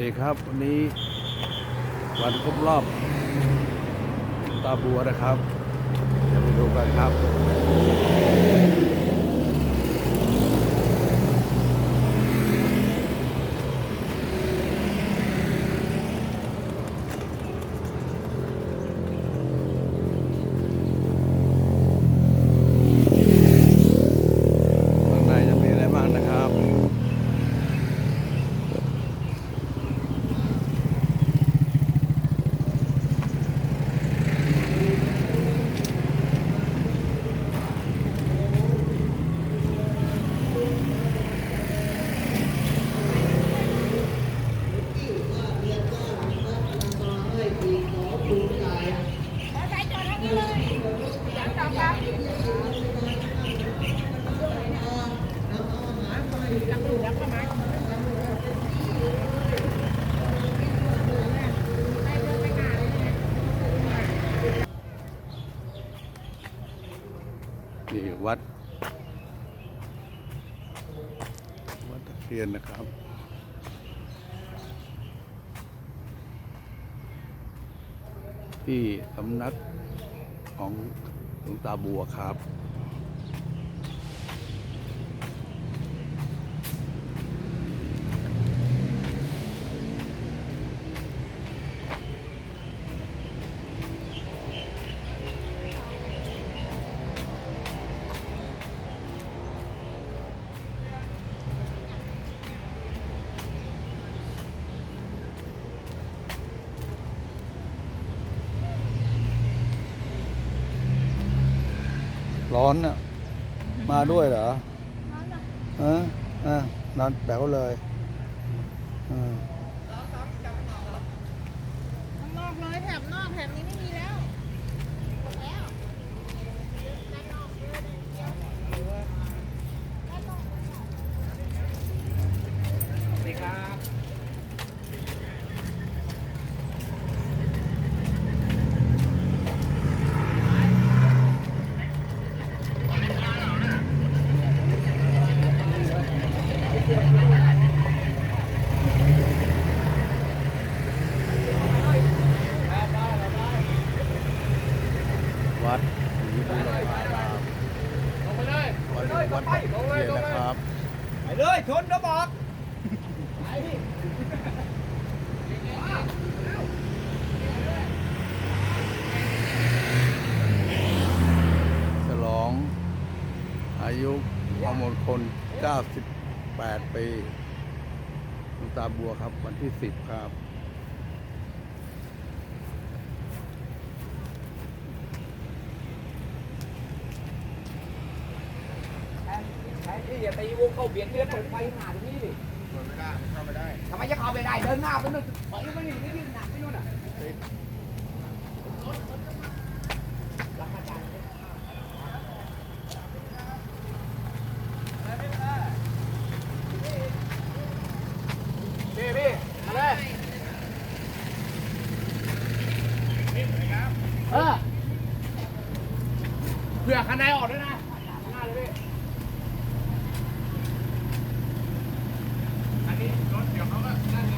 ดีครับ วันนี้วันครบรอบตาบัวนะครับ จะไปดูกันครับ ข้างในจะมีอะไรบ้างนะครับ ขอใช้จอดให้นี่เลยเดี๋ยวตอบรับลังดูแล้วก็มาไปเดินไปหาเลยเนี่ย ที่วัด วัดตะเคียนนะครับที่สำนักของหลวงตาบัวครับ ร้อนน่ะมาด้วยเหรอเอออะนอนแป๋วเลยอืม ข้างนอกเลยแถบนอกแถบนี้ไม่มีแล้วหมดแล้วด้านนอกเยอะเลยเดียวด้านนอก สวัสดีครับ วัดศรีบูรพาราม ลงไปเลย วัดวัดตะเคียนนะครับ ไปเลยชนก็บอก ฉลอง อายุมงคล 98 ปีหลวงตาบั วครับวันที่10ครับไอ้ที่อย่าตีวงเข้าเบียดเลือดเปิดไฟหาตรงนี้ดิเปิดไม่ได้เข้าไม่ได้ทำไมจะเข้าไม่ได้ เดินหน้าไปนู่นถอยไปนี่นี่นี่หนักไปนู่นอะพี่พี่มาเลยเออเผื่อคันในออกด้วยนะหน้าเลยพี่ อันนี้รถเดี๋ยวเขาก็นั่นไง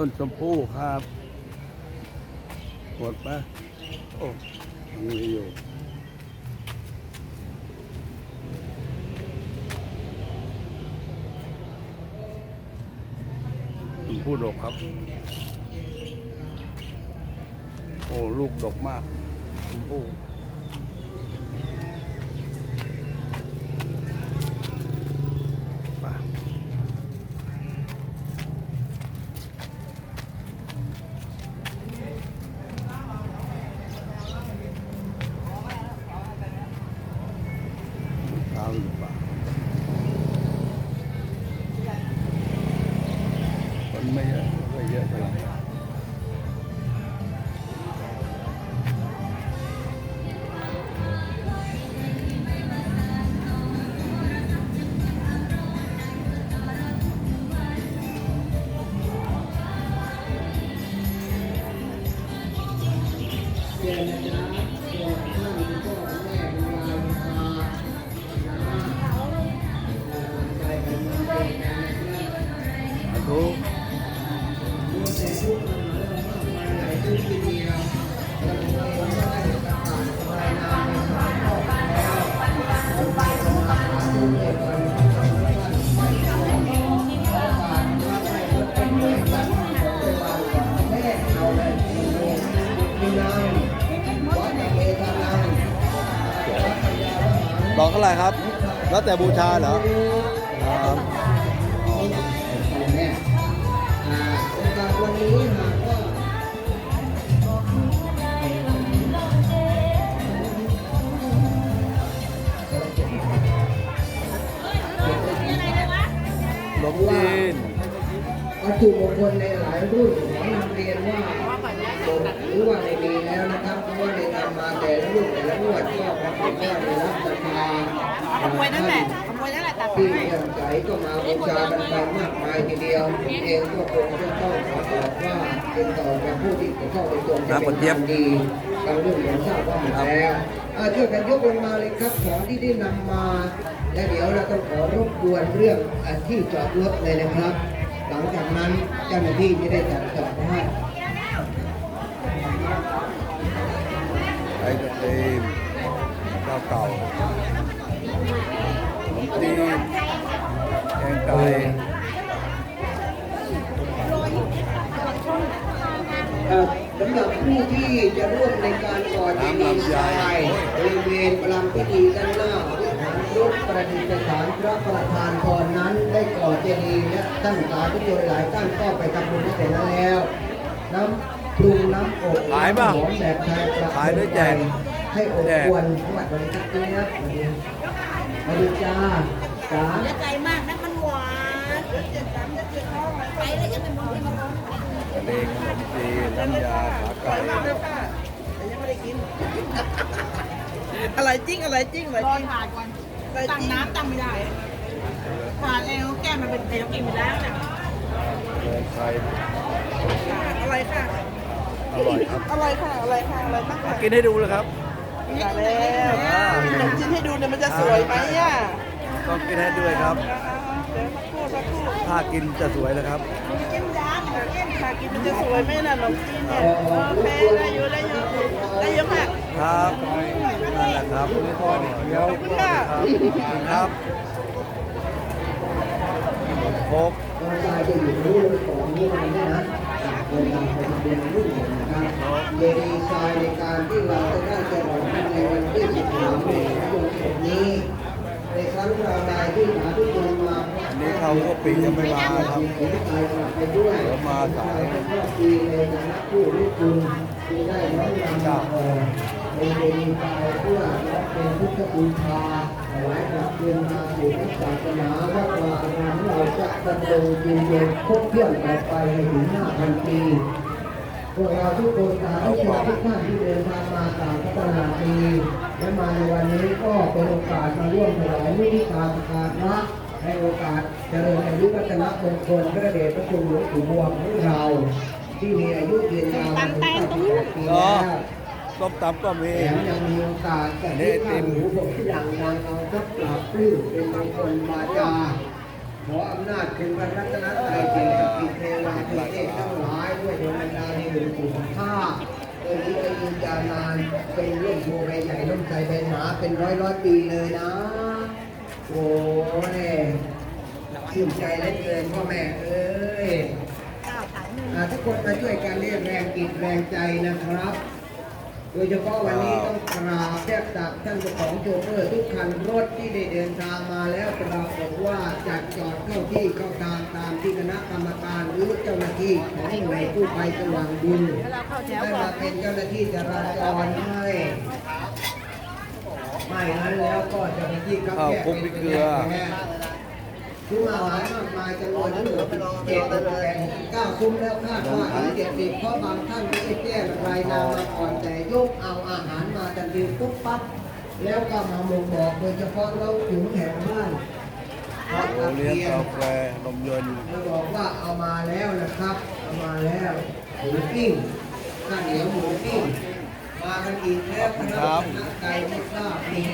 ต้นชมพู่ครับหมดปะโอ้ยังมีอยู่ชมพู่ดกครับ โอ้ ลูกดกมากชมพู่ ร่ครับ แล้วแต่บูชาเหรอครับวันนี้หากว่าหลวงจีนวัตถุมงคลในหลายรุ่นขอนำเรียนว่าหรือว่าไม่มีแล้วน ละรุ่นแต่ละงวดก็ปรากฏว่าได้รับศรัทธาขโมยนั่นแหละขโมยนั่นแหละตัดที่เลื่อมใสก็มาบูชากันไปมากมายทีเดียวเองก็คงจะต้องขอบอกว่าเป็นต่อกับผู้ที่เข้าไปตรงจะเป็นความดีบางเรื่องทราบว่าหมดแล้วช่วยกันยกลงมาเลยครับของที่ได้นำมา และเดี๋ยวเราต้องขอรบกวนเรื่องที่จอดรถเลยนะครับ หลังจากนั้นเจ้าหน้าที่จะได้จัดจอดให้ เจ้าเก่าขนมจีนแกงไก่เอ่อสำหรับผู้ที่จะร่วมในการก่อเจดีย์ทรายบริเวณประลำพิธีด้านหน้าวิหารรูปประดิษฐานพระประธานพรนั้นได้ก่อเจดีย์และตั้งสาธุชนหลายท่านก็ไปทำบุญที่แต่นั้นแล้ว น้ำปรุงน้ำอบขายป่ะน้ำหอมแบบไทยประขายหรือแจก ให้อบแจกอวนสวัสดีครับพี่นะมาดูจ้าจ้าเสียใจมากนะมันหวานเจ็บสามเจ็บท้อไปแล้วยังไม่มองที่มันร้องกระเทียมขนมจีนน้ำยาขาไก่ยังไม่ได้กินอะไรจริงอะไรจริงอะไรจริงถาดก่อนตั้งน้ำตั้งไม่ได้ถาดเอวแก้มันเป็นเอวกินไปแล้วเนี่ยไทยอะไรค่ะอร่อยครับอะไรค่ะอะไรค่ะอะไรบ้างค่ะกินให้ดูเลยครับ มาแล้วขนมจีนให้ดูเนี่ยมันจะสวยไหมอะต้องกินให้ด้วยครับ เดี๋ยวสักครู่สักครู่ถ้ากินจะสวยนะครับจิ้มยำเล่นค่ะกินมันจะสวยไหมน่ะขนมจีนเนี่ยโอเคได้อยู่ได้อยู่ได้อยู่ค่ะครับนั่นแหละครับนี่ก็เดี๋ยวขอบคุณค่ะ ครับขอบคุณครับโคกก็ได้จะอยู่รู้ของนี้มาเนี่ยนะ เดินทางไปทำบุญรุ่นหนึ่งนะครับเจดีย์ทรายในการที่เราจะได้จะรองในวันที่13เมษายนนี้ ในครั้งคราวใดที่สาธุชนมาอันนี้เขาก็ปียังไม่มาครับเห็นใจกลับไปด้วยมาสายป็นครอบครัวในฐานะผู้รู้คุณที่ได้น้อมนำมาออกในเจดีย์ทราเพื่อเป็นพุทธบูชา วายกลับคืนมาสู่พระศาสนาว่าว่าการของเราจะดำรงยืนยงคงเที่ยงต่อไปให้ถึง5,000ปีพวกเราทุกคนสาธุชนทุกท่านที่เดินทางมาต่างพัฒนาปีและมาในวันนี้ก็เป็นโอกาสมาร่วมถวายมุทิตาสการะในโอกาสเจริญอายุวัฒนมงคลพระเดชพระคุณหลวงปู่บวของเรา ที่มีอายุยืนยาวมาถึง98ปีแล้ว ต้มตำก็มีแถมยังมีโอกาสแต่ที่ข้าหมูผมที่ดังนางเอาทับปราบปลื้มเป็นมงคลมาจาขออำนาจคุณพระรัตนตรัยสิ่งศักดิ์สิทธิ์เทวาเทพเทพทั้งหลายด้วยดวงวิญญาณในหลวงปู่ของข้าโดยที่ได้ยืนยาวนานเป็นร่มโพใบใหญ่ร่มใจใบหนาเป็นร้อยร้อยปีเลยนะ โอ้ยชื่นใจเหลือเกินพ่อแม่เอ้ยอ่าทุกคนมาช่วยกันเรียกแรงจิตแรงใจนะครับ โดยเฉพาะวันนี้ต้องกราบแทบตักท่านเจ้าของโชเฟอร์ทุกคันรถที่ได้เดินทางมาแล้วปรากฏว่าจัดจอดเข้าที่เข้าทางตามที่คณะกรรมการหรือเจ้าหน้าที่ของหน่วยกู้ภัยสว่างบุญได้มาเป็นเจ้าหน้าที่จราจรให้ไม่นั้นแล้วก็เจ้าหน้าที่ก็ข้าวแก้คลุกพริกเกลือซุ้ มอาหารมากมายจำนวนทั้งหมดเจ็ดแปดเก้าซุ้มแล้วคาดว่าถึงเจ็ดสิบเพราะบางท่านไม่ได้แจ้งรายนามมาก่อนแต่ยกเอาอาหารมาทันทีปุ๊บปั๊บแล้วก็มาบ่งบอกโดยเฉพาะเราถึงแถวบ้านทอดโอตะเลี้ยงเกียกางแฟนมเย็นเราบอกว่าเอามาแล้วนะครับ เอามาแล้วหมูปิ้งข้าวเหนียวหมูปิ้งมากันอีกแล้วคณะคณะใดไม่ทราบมี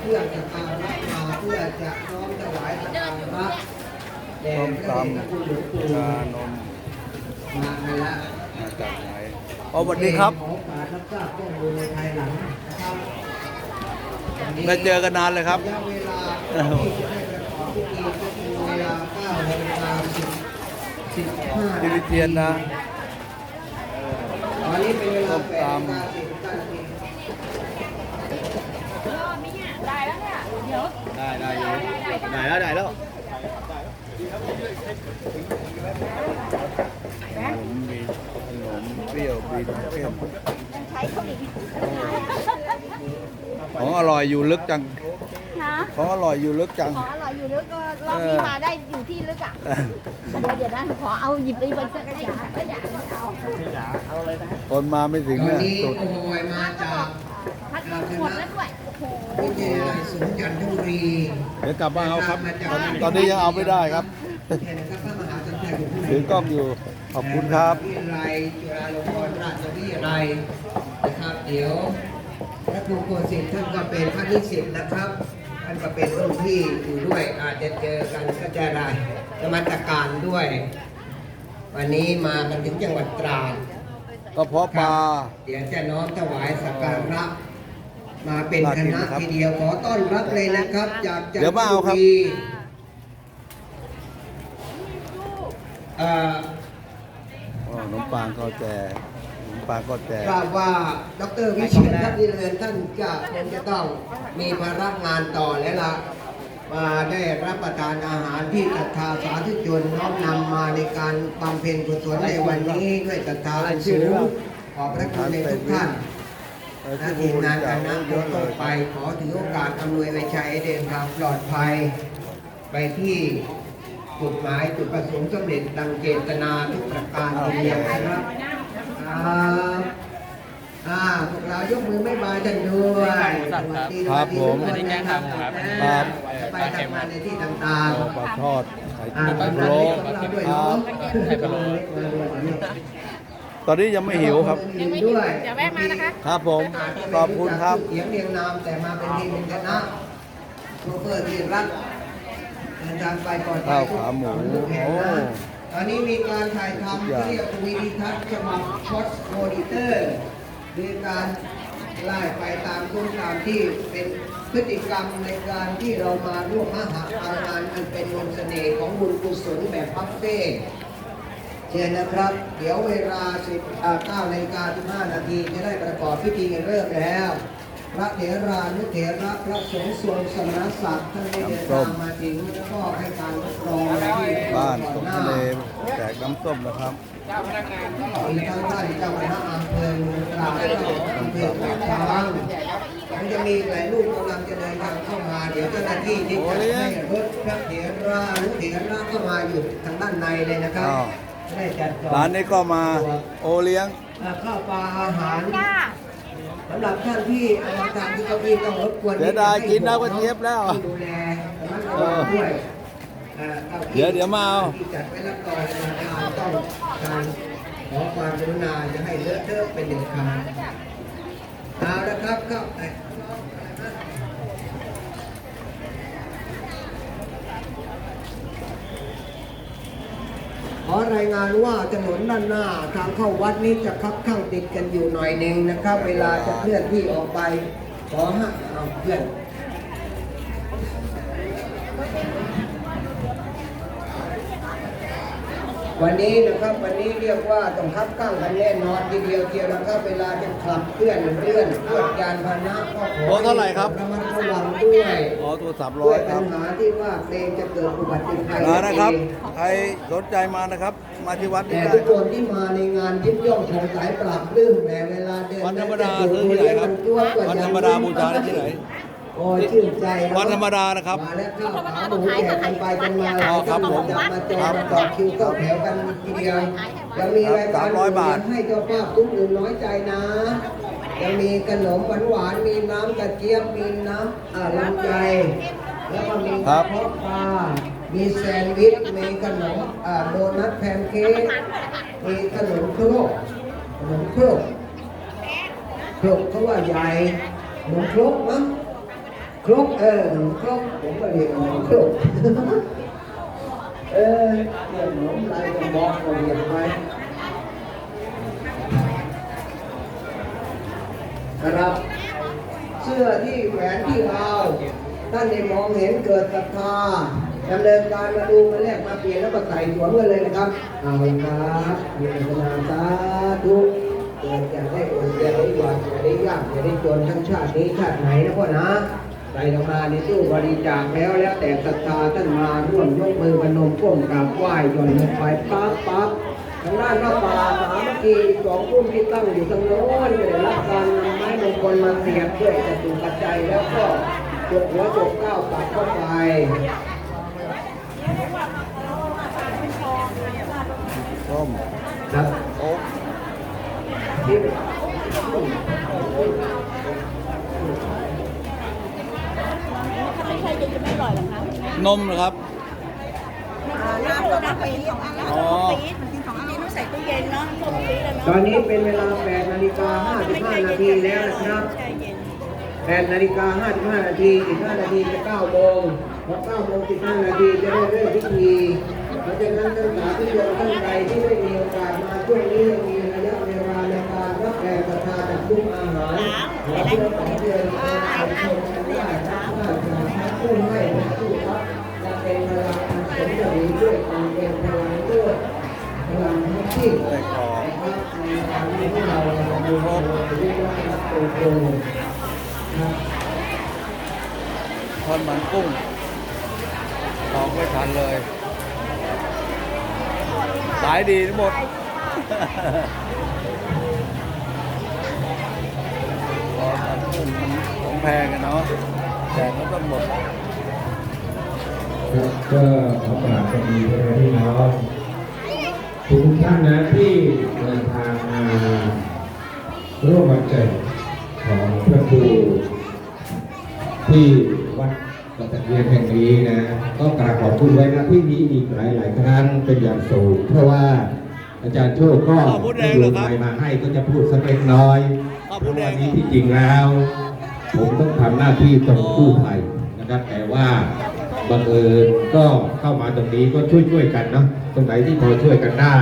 เพื่อนจะพารับมาเพื่อจะน้อมถวายสักการะแด่ต้มพระเดชพระคุณหลวงปู่ชานมมากันละมาจากไหนอ๋อสวัสดีครับขอการรับทราบข้อมูลในภายหลังนะครับไม่เจอกันนานเลยครับระยะเวลาที่จะได้ประกอบพิธีก็คือเวลา9นาฬิกา10 15ที่วิเทียนนะตอนนี้เป็นเวลา8นาฬิกา10นาที ได้แล้ว ได้ได้อยู่ได้แล้วได้แล้วขนมบีบขนมเปรี้ยวบีบเปรี้ยวของอร่อยอยู่ลึกจังนะของอร่อยอยู่ลึกจัง ขออร่อยอยู่ลึกก็รอบนี้มาได้อยู่ที่ลึกอะเดี๋ยวนะขอเอาหยิบไปบนเสื้อกระดาษกระดาษเอาคนมาไม่ถึงตอนเนี่ยนี้สุดโอ้โหมาจากพัดหมดแล้วด้วย โอ้โหวิทยาลัยสวนจันทบุรีเดี๋ยวกลับมาเอาครับ ตอนตอนนี้ยังเอาไม่ได้ครับเห็นนะครับพระมหาสังฆอยู่ที่ไหนถือกล้องอยู่ ขอบคุณครับวิทยาลัยจุฬาลงกรณราชวิทยาลัยนะครับเดี๋ยวพระครูโกศิษฐ์ท่านก็เป็นพระนิสิตนะครับท่านก็เป็นรุ่นพี่อยู่ด้วยอาจจะเจอกันก็จะได้นมัสการด้วย วันนี้มากันถึงจังหวัดตราดก็เพราะปลาเดี๋ยวจะน้อมถวายสักการะ มาเป็นคณะน่ากินนะครับทีเดียวขอต้อนรับเลยนะครับ จากจันเดี๋ยวมาเอาครับบุรีเอ่ออ๋อขนมปังก็แจกขนมปังก็แจกทราบว่าดรวิเชียรทัพดิเรนท่านจะคงจะต้องมีภาระงานต่อแล้วล่ะมาได้รับประทานอาหารที่ศรัทธาสาธุชนน้อมนำมาในการบำเพ็ญกุศลในวันนี้ด้วยศรัทธาอันสูงขอบพระคุณในทุกท่านเออ และที่ทีบูมริงานจาคคณะเยอะเลต่อยไป ขอถือโอกาสอำนวยไว้ใช้เดินทางปลอดภัย ไปที่จุดหมายจุดประสงค์สำเร็จดังเจตนาทุกประการทีเดียวนะครับครับอ่าพวกเรายกมือไม่บายท่านด้วยสวัสดีครับผมสวัสดีทุกคนนะครับครับไปทำงานในที่ต่างโอ้ปลาทอดไข่ๆอ่าไข่ตอนพะนั้นโล้ของเราด้วยคเนาะรับ ตอนนี้ยังไม่หิวครับด้วยเดี๋ยวแวะมานะคะ ครับผม ขอบคุณครับเสียงเรียงนามแต่มาเป็นทีมเป็นคณะโชเฟอร์ที่รักเดินทางไปก่อนไปข้าวขาหมูทุกแห่งโอ้นะตอนนี้มีการถ่ายทำทุกอย่างเรียกวีดีทัศน์ฉบับช็อตโมดิเตอร์มีการไล่ไปตามต้นตามที่เป็นพฤติกรรมในการที่เรามาร่วมมหาอารานอันเป็นมนต์เสน่ห์ของบุญกุศลแบบพัฟเฟ่ต์ เชิญนะครับ เดี๋ยวเวลา10อ่า9นาฬิกา15นาทีจะได้ประกอบพิธีกันเริ่มแล้ว พระเถรานุเถระพระสงฆ์ทรงสมณศักดิ์ท่านได้เดินทางมาถึงแล้วก็ให้การรับรองที่บ้านก่สอนมหน้าทะเลแจกน้ำส้มนะครับมีทั้งท่านเจ้าคณะอำเภอเมืองตราดและอำเภอปากช้างมันจะมีหลายรูปกำลังจะเดินทางเข้ามา เดี๋ยวเจ้าหน้าที่ที่จะให้รถพระเถรานุเถระเข้ามาอยู่ทางด้านในเลยนะครับ อ้าวได้จัดจอดร้านนี้ก็มาโอเลี้ยงอ่าข้าวปลาอาหารจ้าสำหรับท่านที่เอามาทานที่เก้าอี้ต้องรบกวนเสียดายกินแล้วก็เจี๊ยบแล้วที่ดูแลระมัดระวังด้วยอ่าก้าอี้เดี๋ยวเดี๋ยวมาเอาที่จัดไว้รับรองประธานต้องการขอความกรุณาอย่าให้เลอะเทอะเป็นเด็ดขาดเอาละครับก็เอ่อขอรายงานว่าถนนด้านหน้าทางเข้าวัดนี้จะคับข้างติดกันอยู่หน่อยหนึ่งนะครับ เวลาจะเคลื่อนที่ออกไป ขอห้าเอาเพื่อนวันนี้นะครับวันนี้เรียกว่าต้องคับข้างกันแน่นอนทีเดียวเทียวนะครับ เวลาจะขับเคลื่อนเลื่อนเคลื่อนยานพาหนะก็ขอเท่าไหร่ครับ ดระวังด้วยอ๋อตัวสามร้ด้อวยยคปัรัญบหาที่ว่าเกรงจะเกิดอุบัติภัยมานะครับเองใครสนใจมานะครับ มาที่วัดนี้แต่ได้ ทุกคนที่มาในงานยิบย่องของสายปราบปลื้มแต่เวลาเดินวันธรรมดาจะซื้อที่ไหนครับจ้วกว่าวันธรรมดาบูชาได้ที่ไหน โอ้ยชื่นใจเอะวันธรรมดานะครับ มาแล้วข้าวขาหมูแจกกันไปกันมาอ๋อครับผมจะมาจอครังบต่อคิวเข้าแถวกันทีเดียวยังมีรายการสามร้อยบาทให้เจ้าภาพทุกอื่นน้อยใจนะ ยังมีขนมหวานหวานๆมีน้ำกระเจี๊ยบมีน้ำอ่าลำไยแล้วก็มีกระเพาะปลามีแซนด์วิชมีขนมอ่าโดนัทแพนเค้กมีขนมโครกขนมโครกโครกเขาว่าใหญ่ขนมโครกมั้งโครกเออขนมโครกผมก็เรียกขนมโครกเออเรียกขนมอะไรก็บอกก็เรียกไป นะครับ เสื้อที่แหวนที่เราท่านได้มองเห็นเกิดศรัทธาดำเนินการมาดูมาแลกมาเปลี่ยนแล้วก็ใส่สวมกันเลยนะครับ เอาละครับมีศาสนาสาธุเกิดจะได้อดจะได้หวานจะได้ยากจะได้จนทั้งชาตินี้ชาติไหนนะพ่อนะใส่ลงมาในตู้บริจาคแล้วแล้วแต่ศรัทธาท่านมาร่วมยกมือพนมก้มกราบไหว้ย่อนลงไปปั๊บปั๊บทางด้านพระป่าสามัคคีสองพุ่มที่ตั้งอยู่ทางโน้นก็ได้รับการนำ ม้มงคลมาเสียบด้วยจตุปัจจัยแล้วก็จกหัวจกเก้าปัดเข้าไปส้มครับโอ๊กที่ไม่ใช่จะไม่อร่อยหรอกคะนมเหรอครับ น้ำส้มน้ำปี๊ดอันนั้นอ๋อส้มปี๊ด ใส่ตู้เย็นเนาะส้มปี๊ดเลยตอเนาะนนี้เป็นเวลา8นาฬิกา55นาทีแล้วนะครับใช่เย็น8นาฬิกา55นาทีอีก5นาทีจะ9โมงพอ9โมง15นาทีจะได้เริ่มพิธีเพราะฉะนั้นท่านสาธุชนท่านใดที่ได้มีโอกาสมาช่วงนี้ยังมีระยะเวลาในการรับแรงศรัทธาจากทุกอาหารและเพื่อของเดือนการชมกันได้รับได้จากพระผู้ให้และผู้รับจะเป็นพลังอันสมบูรณ์ด้วยความเป็นพลังด้วย พลังทั้งที่ได้กรอบนะครับในการที่เราทำบุญเราเรียกว่าโตโตนะครับทอดมันกุ้งตองไม่ทันเลยขายดีทั้งหมดทอดมันกุ้งมันของแพงกันเนาะแต่ก็ต้องหมดครับก็ขอกราบสวัสดีพ่อแม่พี่น้อง ทุกท่านนะที่เดินทางมาร่วมวันเกิดของพระครูที่วัดกระตะเวียนแห่งนี้นะก็กราบขอบคุณไว้นะที่นี้อีกหลายหลายครั้งเป็นอย่างสูงเพราะว่าอาจารย์โชคก็ข้าวหมูแดงเหรอครับไมมาให้ก็จะพูดสักเล็กน้อยเพราะวันนี้ที่จริงแล้ว ผมต้องทำหน้าที่ตรงกู้ภัยนะครับแต่ว่า บังเอิญก็เข้ามาตรงนี้ก็ช่วยช่วยๆกันเนาะตรงไหนที่พอช่วยกันได้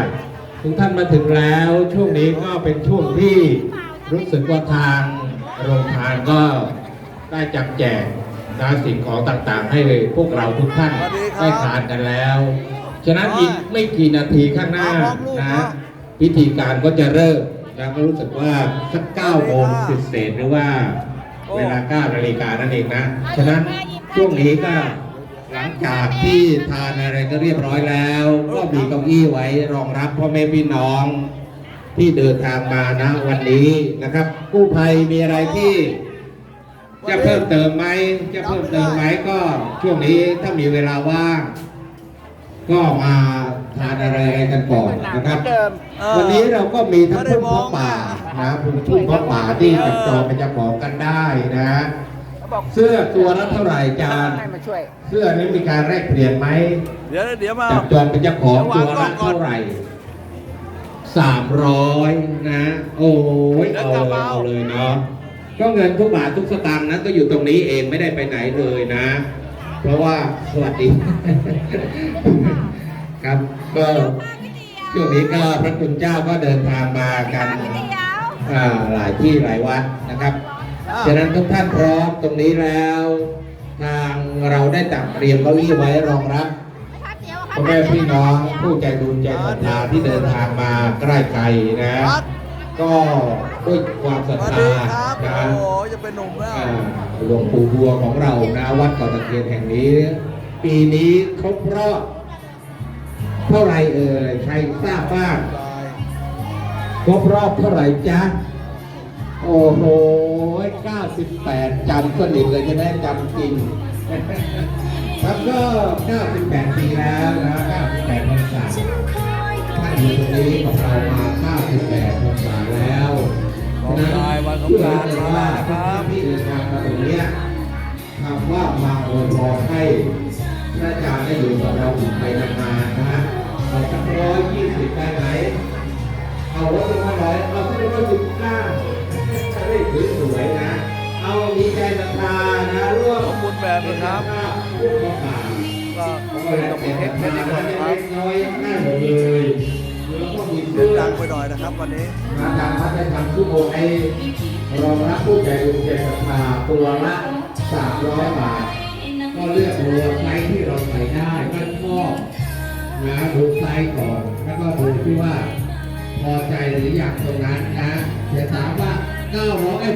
ทุกท่านมาถึงแล้วช่วงนี้ก็เป็นช่วงที่รู้สึกว่าทางโรงทานก็ได้จับแจกนะสิ่งของต่างๆ ให้พวกเราทุกท่านได้ทานกันแล้ว ฉะนั้นอีกไม่กี่นาทีข้างหน้านะพิธีการก็จะเริ่มนะก็รู้สึกว่าสักเก้าโมงเศษหรือว่าเวลา9นาฬิกานั่นเองนะ ฉะนั้นช่วงนี้ก็ จากที่ทานอะไรก็เรียบร้อยแล้ว ก็มีเก้าอี้ไว้รองรับพ่อแม่พี่น้องที่เดินทางมานะวันนี้นะครับ กู้ภัยมีอะไรที่จะเพิ่มเติมไหมจะเพิ่มเติมไหมก็ช่วงนี้ถ้ามีเวลาว่างก็มาทานอะไรกันก่อนนะครับเออวันนี้เราก็มีทั้งไม่ได้พุ่มมองพระป่าอะนะพุ่มพุ่มพระป่าที่จับจองเป็นเจ้าของกันได้นะ เสื้อตัวละเท่าไหร่จานให้มาช่วย เสื้อนี้มีการแลกเปลี่ยนไหมเดี๋ยวเดี๋ยวมาจับจองเป็นเจ้าของเดี๋ยวตัววางกล้องก่อนละเท่าไหร่สามร้อยนะ โอ้ยเดี๋ยวเอากลับเลยมาเอาเอาเลยเนาะก็เงินทุกบาททุกสตางค์นะก็อยู่ตรงนี้เองไม่ได้ไปไหนเลยนะ เพราะว่าสวัสดี ครับก็ช่วงนี้ก็พระคุณเจ้าก็เดินทางมากันอ่าหลายที่หลายวัดนะครับอ้าว ฉะนั้นทุกท่านพร้อมตรงนี้แล้ว ทางเราได้จัดเตรียมเก้าอี้ไว้รองรับพ่อแม่พี่น้องผู้ใจบุญใจศรัทธาที่เดินทางมาใกล้ไกลนะครับก็ด้วยความศรัทสวัสธาดีครับนะโอ้โหจะเป็นหนุ่มแล้วอ่าหลวงปู่บัวของเรานะวัดเก่อตะเคียนแห่งนี้ ปีนี้ครบรอบเท่าไหรเอ่ยใครทราบบ้างตายครบรอบเท่าไหร่จ๊ะ โอ้โห98จำสนิทเลยจะได้จำจริง ครับก็ 98 ปีแล้วนะ98พรรษาท่านอยู่ตรงนี้ของเรามา 98พรรษาแล้วของตายวันสงกรานต์มาแล้วนะครับที่เดินทางมาตรงนี้คำว่ามาอวยพรให้พระอาจารย์ได้อยู่กับเราอีกไปนานๆนะฮะเอาสักร้อยยี่สิบได้ไหมเอารถเป็นร้อยเอาที่ร้อยสิบเก้า จะได้สวยนะ เอามีใจศรัทธานะร่วมสมบูรณ์แบบนะครับกาศก็ขอบก็คุณเลยกับเป็พี่นเพเล็ชรเพชรดีกว่าครับกน้อยได้หมดเลยแล้วก็มีเสีเสื้ยงอดังไปหน่อยนะครับวันนี้มาทางพัฒนาชั่วโมงให้รองรับผู้ใจบุญใจศรัทธาตัวละ300บาท ก็เลือกตัวไซส์ที่เราใส่ได้ก็ชอบนะดูไซส์ก่อน แล้วก็ดูที่ว่าพอใจหรืออยากตรงนั้นนะอย่าถามว่า 那我们